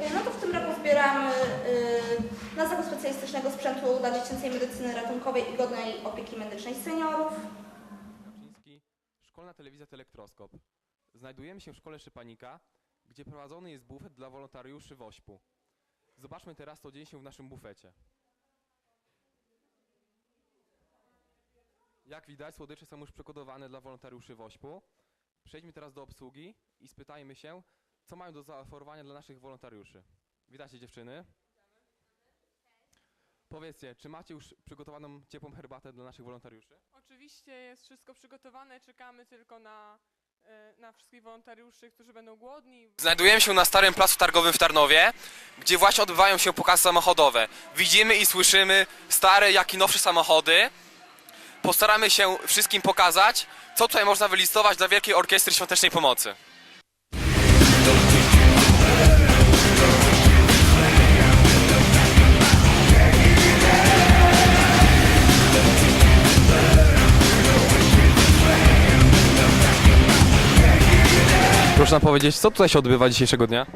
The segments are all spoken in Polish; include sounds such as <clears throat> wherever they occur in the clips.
Y, No to w tym roku zbieramy y, zakup specjalistycznego sprzętu dla dziecięcej medycyny ratunkowej i godnej opieki medycznej seniorów. Kaczyński, Szkolna Telewizja Telektroskop. Znajdujemy się w szkole Szypanika, gdzie prowadzony jest bufet dla wolontariuszy WOŚP-u. Zobaczmy teraz, co dzieje się w naszym bufecie. Jak widać, słodycze są już przygotowane dla wolontariuszy WOŚP-u. Przejdźmy teraz do obsługi i spytajmy się, co mają do zaoferowania dla naszych wolontariuszy. Witajcie dziewczyny. Powiedzcie, czy macie już przygotowaną ciepłą herbatę dla naszych wolontariuszy? Oczywiście jest wszystko przygotowane, czekamy tylko na, na wszystkich wolontariuszy, którzy będą głodni. Znajdujemy się na Starym Placu Targowym w Tarnowie, gdzie właśnie odbywają się pokazy samochodowe. Widzimy i słyszymy stare, jak i nowsze samochody. Postaramy się wszystkim pokazać, co tutaj można wylistować dla Wielkiej Orkiestry Świątecznej Pomocy. Nam powiedzieć, co tutaj się odbywa dzisiejszego dnia?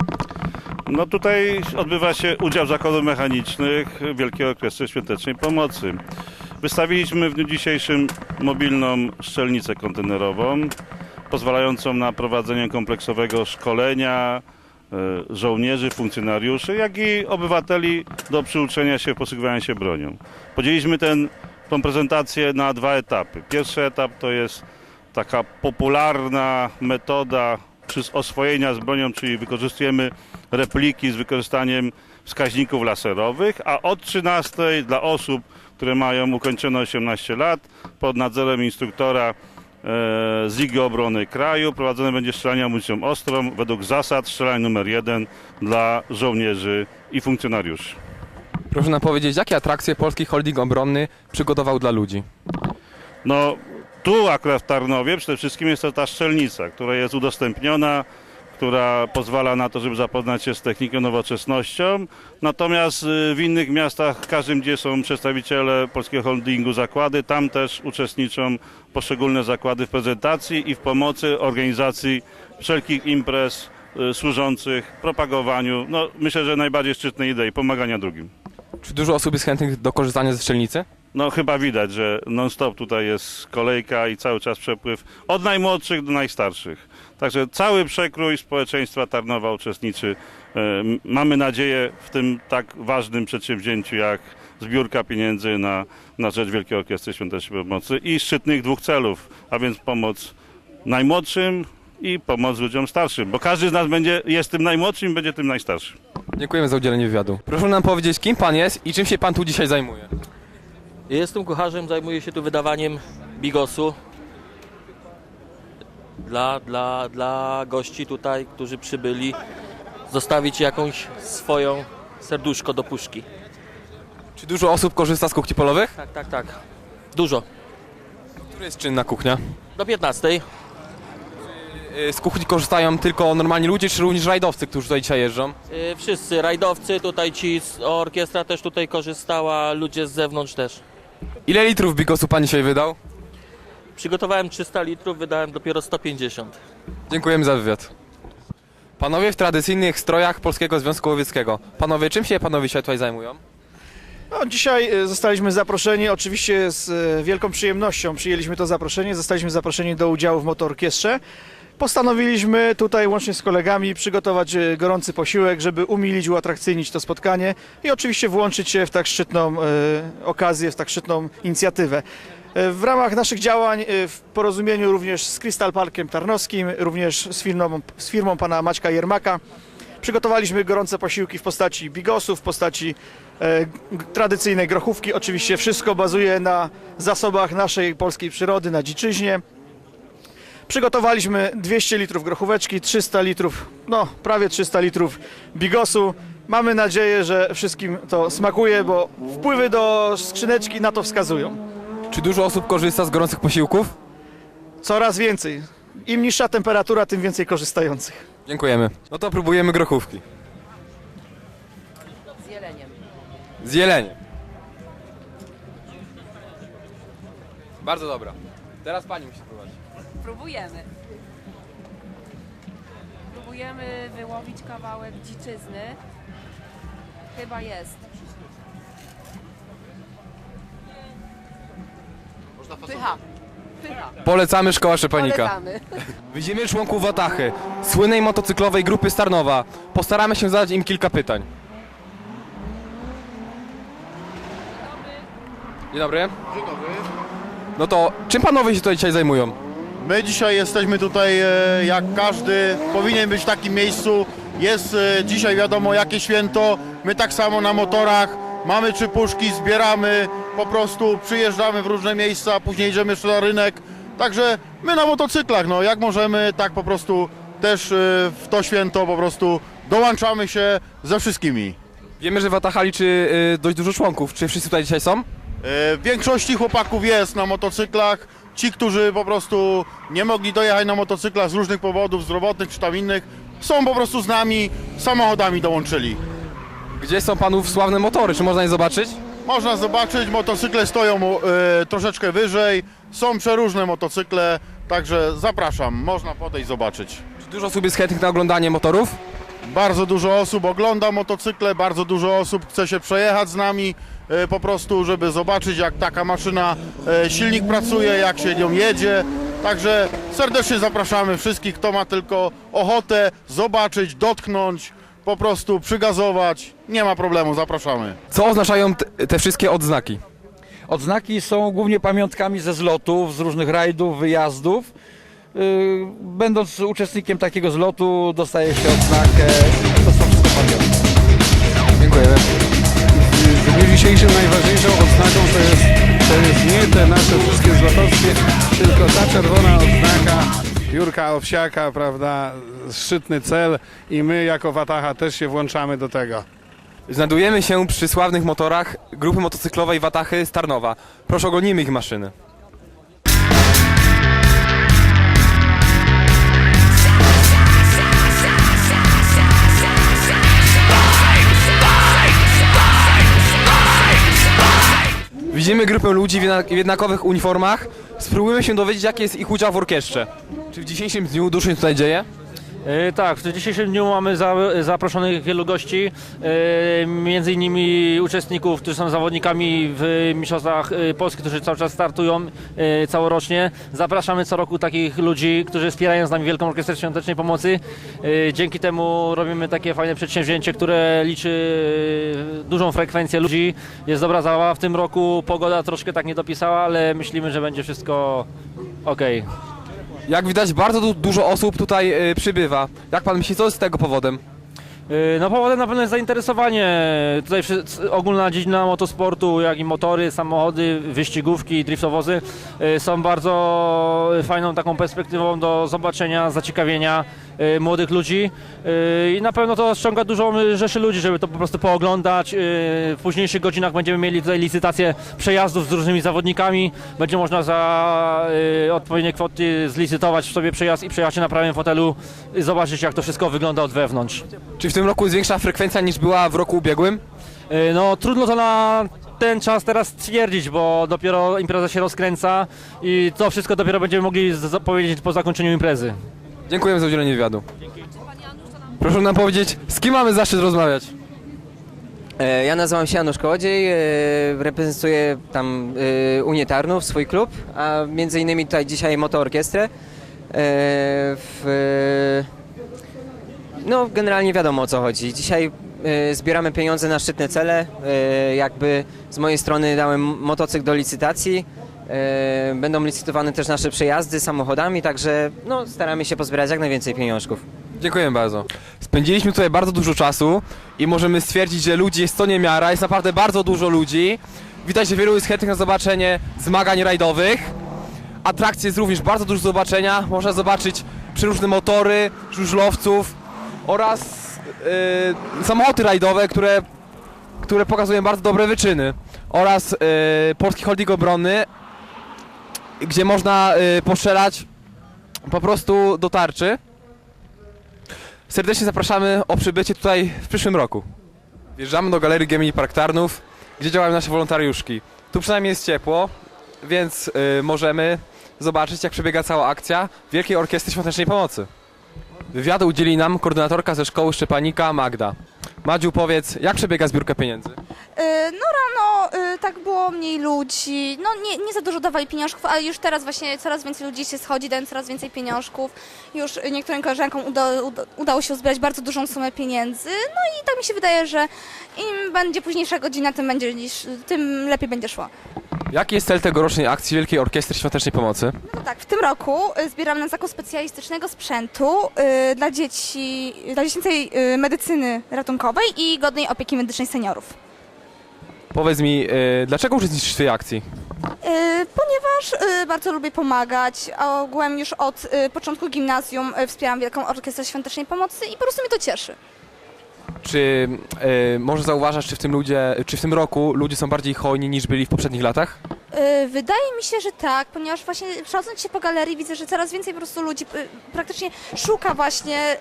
No tutaj odbywa się udział zakładów mechanicznych Wielkiej Orkiestry Świątecznej Pomocy. Wystawiliśmy w dniu dzisiejszym mobilną szczelnicę kontenerową, pozwalającą na prowadzenie kompleksowego szkolenia e, żołnierzy, funkcjonariuszy, jak i obywateli do przyuczenia się posługiwania się bronią. Podzieliliśmy tą prezentację na dwa etapy. Pierwszy etap to jest taka popularna metoda przy- oswojenia z bronią, czyli wykorzystujemy repliki z wykorzystaniem wskaźników laserowych, a od 13 dla osób, które mają ukończone 18 lat, pod nadzorem instruktora e, z Ligi Obrony Kraju prowadzone będzie strzelanie amunicją ostrą według zasad strzelania numer 1 dla żołnierzy i funkcjonariuszy. Proszę nam powiedzieć, jakie atrakcje Polski Holding Obronny przygotował dla ludzi? No, tu akurat w Tarnowie przede wszystkim jest to ta szczelnica, która jest udostępniona, która pozwala na to, żeby zapoznać się z techniką, nowoczesnością. Natomiast y, w innych miastach, każdym gdzie są przedstawiciele polskiego holdingu zakłady, tam też uczestniczą poszczególne zakłady w prezentacji i w pomocy organizacji wszelkich imprez y, służących propagowaniu, no myślę, że najbardziej szczytnej idei, pomagania drugim. Czy dużo osób jest chętnych do korzystania ze strzelnicy? No chyba widać, że non-stop tutaj jest kolejka i cały czas przepływ od najmłodszych do najstarszych. Także cały przekrój społeczeństwa Tarnowa uczestniczy. E, Mamy nadzieję w tym tak ważnym przedsięwzięciu jak zbiórka pieniędzy na, na rzecz Wielkiej Orkiestry Świątecznej Pomocy i szczytnych dwóch celów, a więc pomoc najmłodszym i pomoc ludziom starszym, bo każdy z nas będzie, jest tym najmłodszym będzie tym najstarszym. Dziękujemy za udzielenie wywiadu. Proszę nam powiedzieć, kim pan jest i czym się pan tu dzisiaj zajmuje? Jestem kucharzem, zajmuję się tu wydawaniem bigosu dla, dla, dla gości tutaj, którzy przybyli, zostawić jakąś swoją serduszko do puszki. Czy dużo osób korzysta z kuchni polowych? Tak, tak, tak. Dużo. Która jest czynna kuchnia? Do 15. Y, Z kuchni korzystają tylko normalni ludzie, czy również rajdowcy, którzy tutaj dzisiaj jeżdżą? Yy, wszyscy rajdowcy, tutaj ci z orkiestra też tutaj korzystała, ludzie z zewnątrz też. Ile litrów bigosu pan dzisiaj wydał? Przygotowałem 300 litrów, wydałem dopiero 150. Dziękujemy za wywiad. Panowie w tradycyjnych strojach Polskiego Związku Łowieckiego. Panowie, czym się panowie się tutaj zajmują? No, dzisiaj e, zostaliśmy zaproszeni, oczywiście z e, wielką przyjemnością przyjęliśmy to zaproszenie, zostaliśmy zaproszeni do udziału w motorkiestrze. Postanowiliśmy tutaj łącznie z kolegami przygotować e, gorący posiłek, żeby umilić, uatrakcyjnić to spotkanie i oczywiście włączyć się w tak szczytną e, okazję, w tak szczytną inicjatywę. E, W ramach naszych działań w porozumieniu również z Crystal Parkiem Tarnowskim, również z firmą, z firmą pana Maćka Jermaka Przygotowaliśmy gorące posiłki w postaci bigosów, w postaci e, tradycyjnej grochówki. Oczywiście wszystko bazuje na zasobach naszej polskiej przyrody, na dziczyźnie. Przygotowaliśmy 200 litrów grochóweczki, 300 litrów, no prawie 300 litrów bigosu. Mamy nadzieję, że wszystkim to smakuje, bo wpływy do skrzyneczki na to wskazują. Czy dużo osób korzysta z gorących posiłków? Coraz więcej. Im niższa temperatura, tym więcej korzystających. Dziękujemy. No to próbujemy grochówki. Z Jelenie. Bardzo dobra. Teraz pani musi spróbować. Próbujemy. Próbujemy wyłowić kawałek dziczyzny. Chyba jest. Pycha. Pycha. Polecamy Szkoła Szczepanika. Polecamy. Widzimy członków Watachy, słynnej motocyklowej grupy Starnowa. Postaramy się zadać im kilka pytań. Dzień dobry. Dzień dobry. No to czym panowie się tutaj dzisiaj zajmują? My dzisiaj jesteśmy tutaj, e, jak każdy powinien być w takim miejscu. Jest e, dzisiaj wiadomo jakie święto. My tak samo na motorach mamy trzy puszki, zbieramy, po prostu przyjeżdżamy w różne miejsca, później idziemy jeszcze na rynek. Także my na motocyklach, no jak możemy, tak po prostu też e, w to święto po prostu dołączamy się ze wszystkimi. Wiemy, że Wataha liczy y, dość dużo członków. Czy wszyscy tutaj dzisiaj są? W większości chłopaków jest na motocyklach. Ci, którzy po prostu nie mogli dojechać na motocyklach z różnych powodów, zdrowotnych czy tam innych, są po prostu z nami, samochodami dołączyli. Gdzie są panów sławne motory? Czy można je zobaczyć? Można zobaczyć, motocykle stoją e, troszeczkę wyżej, są przeróżne motocykle, także zapraszam, można podejść zobaczyć. Czy dużo osób jest chętnych na oglądanie motorów? Bardzo dużo osób ogląda motocykle, bardzo dużo osób chce się przejechać z nami, po prostu, żeby zobaczyć jak taka maszyna, e, silnik pracuje, jak się nią jedzie. Także serdecznie zapraszamy wszystkich, kto ma tylko ochotę zobaczyć, dotknąć, po prostu przygazować. Nie ma problemu, zapraszamy. Co oznaczają te wszystkie odznaki? Odznaki są głównie pamiątkami ze zlotów, z różnych rajdów, wyjazdów. Yy, Będąc uczestnikiem takiego zlotu dostaje się odznakę. To są wszystko pamiątki. Dziękujemy. Dzisiejszym najważniejszą odznaką to jest, to jest nie te nasze wszystkie złotowskie, tylko ta czerwona odznaka Jurka Owsiaka, prawda, szczytny cel i my jako Wataha też się włączamy do tego. Znajdujemy się przy sławnych motorach grupy motocyklowej Watachy Starnowa. Proszę oglądnijmy ich maszyny. Widzimy grupę ludzi w jednak- w jednakowych uniformach. Spróbujmy się dowiedzieć, jaki jest ich udział w orkiestrze. Czy w dzisiejszym dniu dużo się tutaj dzieje? E, Tak, w dzisiejszym dniu mamy za, zaproszonych wielu gości, e, między innymi uczestników, którzy są zawodnikami w Mistrzostwach e, Polski, którzy cały czas startują całorocznie. Zapraszamy co roku takich ludzi, którzy wspierają z nami Wielką Orkiestrę Świątecznej Pomocy. Dzięki temu robimy takie fajne przedsięwzięcie, które liczy dużą frekwencję ludzi. Jest dobra zabawa w tym roku, pogoda troszkę tak nie dopisała, ale myślimy, że będzie wszystko okej. Jak widać, bardzo du- dużo osób tutaj y, przybywa. Jak pan myśli, co jest tego powodem? Yy, No powodem na pewno jest zainteresowanie. Tutaj ogólna dziedzina motosportu, jak i motory, samochody, wyścigówki, driftowozy yy, są bardzo fajną taką perspektywą do zobaczenia, zaciekawienia młodych ludzi Yy, i na pewno to ściąga dużą rzeszę ludzi, żeby to po prostu pooglądać. Yy, W późniejszych godzinach będziemy mieli tutaj licytację przejazdów z różnymi zawodnikami. Będzie można za odpowiednie kwoty zlicytować sobie przejazd i przejechać się na prawym fotelu i zobaczyć jak to wszystko wygląda od wewnątrz. Czy w tym roku jest większa frekwencja niż była w roku ubiegłym? E, No trudno to na ten czas teraz stwierdzić, bo dopiero impreza się rozkręca i to wszystko dopiero będziemy mogli powiedzieć po zakończeniu imprezy. Dziękujemy za udzielenie wywiadu. Proszę nam powiedzieć, z kim mamy zaszczyt rozmawiać? E, Ja nazywam się Janusz Kołodziej, e, reprezentuję tam e, Unię Tarnów, swój klub, a między innymi tutaj dzisiaj Motoorkiestrę. No generalnie wiadomo o co chodzi. Dzisiaj zbieramy pieniądze na szczytne cele. Jakby z mojej strony dałem motocykl do licytacji. E, Będą licytowane też nasze przejazdy samochodami, także no, staramy się pozbierać jak najwięcej pieniążków. Dziękujemy bardzo. Spędziliśmy tutaj bardzo dużo czasu i możemy stwierdzić, że ludzi jest to niemiara, jest naprawdę bardzo dużo ludzi. Widać, że wielu jest chętnych na zobaczenie zmagań rajdowych. Atrakcji jest również bardzo dużo do zobaczenia. Można zobaczyć przeróżne motory, żużlowców oraz yy, samochody rajdowe, które, które pokazują bardzo dobre wyczyny. Oraz yy, Polski Holding Obronny, gdzie można yy, postrzelać po prostu do tarczy. Serdecznie zapraszamy o przybycie tutaj w przyszłym roku. Wjeżdżamy do Galerii Gemini Park Tarnów. gdzie działają nasze wolontariuszki. Tu przynajmniej jest ciepło, więc y, możemy zobaczyć, jak przebiega cała akcja Wielkiej Orkiestry Świątecznej Pomocy. Wywiadu udzieli nam koordynatorka ze szkoły Szczepanika Magda. Madziu, powiedz, jak przebiega zbiórka pieniędzy? Y, No rano y, tak było mniej ludzi, no nie, nie za dużo dawali pieniążków, ale już teraz właśnie coraz więcej ludzi się schodzi, dają coraz więcej pieniążków. Już niektórym koleżankom uda, uda, udało się uzbierać bardzo dużą sumę pieniędzy, no i tak mi się wydaje, że im będzie późniejsza godzina, tym, będzie, tym lepiej będzie szło. Jaki jest cel tegorocznej akcji Wielkiej Orkiestry Świątecznej Pomocy? No tak, w tym roku y, zbieramy na zakup specjalistycznego sprzętu y, dla dzieci, dla dziecięcej y, medycyny ratunkowej i godnej opieki medycznej seniorów. Powiedz mi, y, dlaczego uczestniczysz w tej akcji? Y, Ponieważ y, bardzo lubię pomagać, a ogółem już od y, początku gimnazjum y, wspieram Wielką Orkiestrę Świątecznej Pomocy i po prostu mnie to cieszy. Czy y, może zauważasz, czy w tym ludzie, czy w tym roku ludzie są bardziej hojni niż byli w poprzednich latach? Y, Wydaje mi się, że tak, ponieważ właśnie przechodząc się po galerii widzę, że coraz więcej po prostu ludzi y, praktycznie szuka właśnie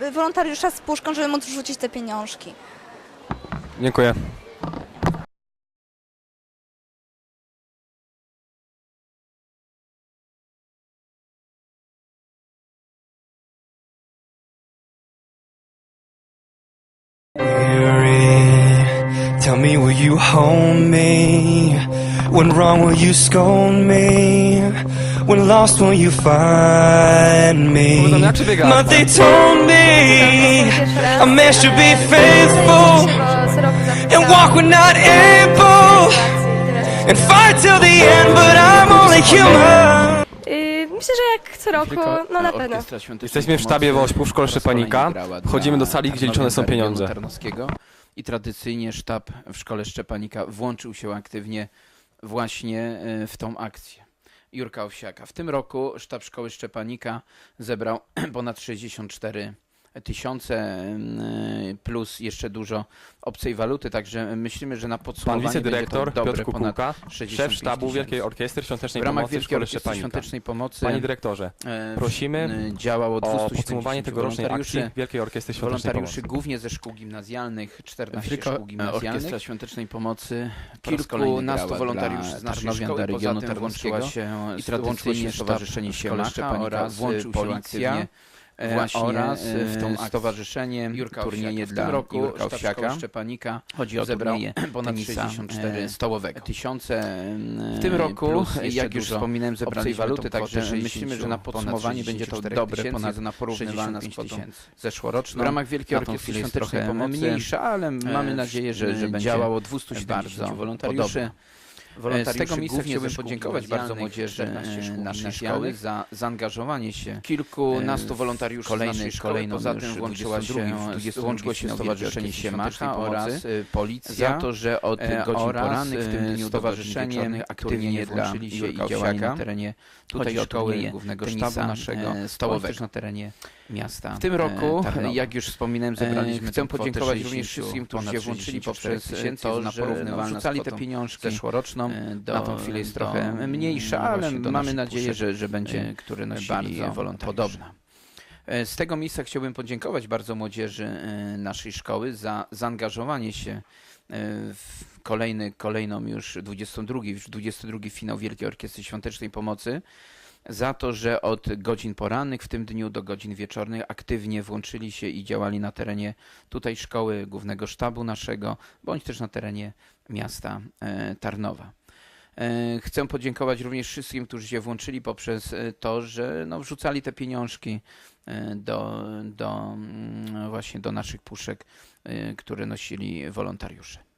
y, y, wolontariusza z puszką, żeby móc wrzucić te pieniążki. Dziękuję. You hold me? When wrong, will you scold me? When lost, will you find me? But they told me a man should be faithful and walk when not able and fight till the end. But I'm only human. Myślę, że jak co roku, no na pewno. Jesteśmy w sztabie WOŚP-u w Szkole Szczepanika. Wchodzimy do sali, gdzie liczone są pieniądze. I tradycyjnie sztab w Szkole Szczepanika włączył się aktywnie właśnie e, w tą akcję. Jurka Owsiaka. W tym roku sztab Szkoły Szczepanika zebrał <clears throat> ponad 64 tysiące e, plus jeszcze dużo obcej waluty, także myślimy, że na Pan podsumowanie wicedyrektor będzie to dobre Piotr Kukułka, 65 szef sztabu tysięcy. Wielkiej Orkiestry Świątecznej w ramach Pomocy Wielkiej Orkiestry. Świątecznej Pomocy Panie dyrektorze, e, prosimy działało o 270 podsumowanie tegorocznej akcji wolontariuszy. Wielkiej Orkiestry Świątecznej Wolontariuszy Pomocy. głównie ze szkół gimnazjalnych, 14 Wielka szkół gimnazjalnych. Orkiestra Świątecznej Pomocy kilkunastu wolontariuszy z naszej szkoły. Poza regionu tym włączyła się i tradycyjnie Stowarzyszenie Siemaka oraz włączył się policja aktywnie właśnie, oraz e, w tą e. Stowarzyszenie Jurka Turnieje dla roku Jurka Owsiaka Szczepanika Chodzi o zebrał ponad tenisa, 64 e, stołowego. Tysiące W tym roku, jak już wspominałem, zebraliśmy waluty, także myślimy, że na podsumowanie będzie to 64 dobre, ponad na porównywalna z 65 kwotą tysięcy. zeszłoroczną. W ramach Wielkiej Orkiestry Świątecznej trochę Pomocy, mniejsza, ale e, mamy nadzieję, że, że e, będzie działało bardzo 270 wolontariuszy. podobno. Z Wolontariuszy tego miejsca chciałbym podziękować bardzo młodzieży 14 szkół e, naszej szkoły za zaangażowanie się Kilkunastu e, wolontariuszy z kolejny, naszej szkoły, kolejną poza tym włączyła się, 22 22 włączyło się Stowarzyszenie Siemaka oraz e, Policja za to, że od e, godzin oraz, porannych w tym e, dniu stowarzyszenie aktywnie włączyli się i działali na terenie tutaj szkoły głównego sztabu naszego e, stołowego. na terenie miasta. W tym roku, e, Tarnowa. jak już wspominałem, zebraliśmy E, chcę podziękować 60 również wszystkim, którzy się włączyli 64 poprzez tysięcy, to, na że no, z wrzucali te pieniążki zeszłoroczną. e, do- na tą chwilę jest do, trochę mniejsza, ale mamy nadzieję, że, że będzie e, które bardzo podobna. E, Z tego miejsca chciałbym podziękować bardzo młodzieży e, naszej szkoły za zaangażowanie się e, w kolejny, kolejną już 22, już 22 finał Wielkiej Orkiestry Świątecznej Pomocy, za to, że od godzin porannych w tym dniu do godzin wieczornych aktywnie włączyli się i działali na terenie tutaj szkoły, głównego sztabu naszego, bądź też na terenie miasta e, Tarnowa. E, Chcę podziękować również wszystkim, którzy się włączyli poprzez e, to, że no, wrzucali te pieniążki do, do mm, właśnie do naszych puszek, które nosili wolontariusze.